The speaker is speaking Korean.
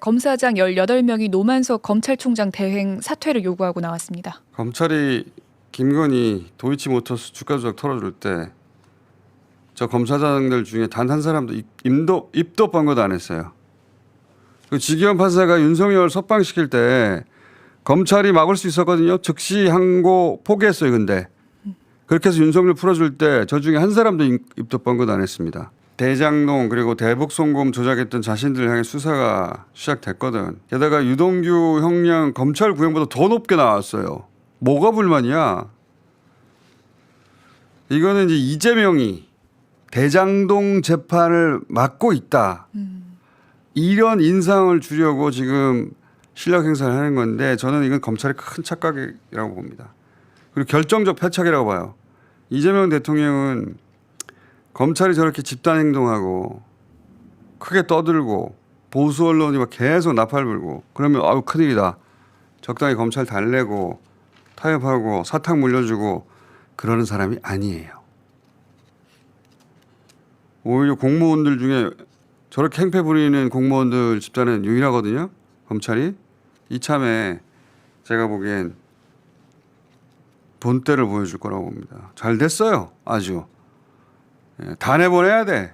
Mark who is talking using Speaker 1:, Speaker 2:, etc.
Speaker 1: 검사장 18명이 노만석 검찰총장 대행 사퇴를 요구하고 나왔습니다.
Speaker 2: 검찰이 김건희 도이치모터스 주가 조작 털어줄 때 저 검사장들 중에 단 한 사람도 입- 입도 입도 번거도 안 했어요. 그 지기현 판사가 윤석열 석방시킬 때 검찰이 막을 수 있었거든요. 즉시 항고 포기했어요. 근데 그렇게 해서 윤석열 풀어줄 때 저 중에 한 사람도 입- 입도 번거도 안 했습니다. 대장동 그리고 대북 송금 조작했던 자신들 향해 수사가 시작됐거든. 게다가 유동규 형량 검찰 구형보다 더 높게 나왔어요. 뭐가 불만이야? 이거는 이제 이재명이 대장동 재판을 맡고 있다. 이런 인상을 주려고 지금 실력 행사를 하는 건데 저는 이건 검찰의 큰 착각이라고 봅니다. 그리고 결정적 패착이라고 봐요. 이재명 대통령은 검찰이 저렇게 집단 행동하고 크게 떠들고 보수 언론이 막 계속 나팔 불고 그러면 아우 큰일이다. 적당히 검찰 달래고 타협하고 사탕 물려주고 그러는 사람이 아니에요. 오히려 공무원들 중에 저렇게 행패 부리는 공무원들 집단은 유일하거든요. 검찰이 이참에 제가 보기엔 본때를 보여줄 거라고 봅니다. 잘 됐어요. 아주 예, 다 내보내야 돼.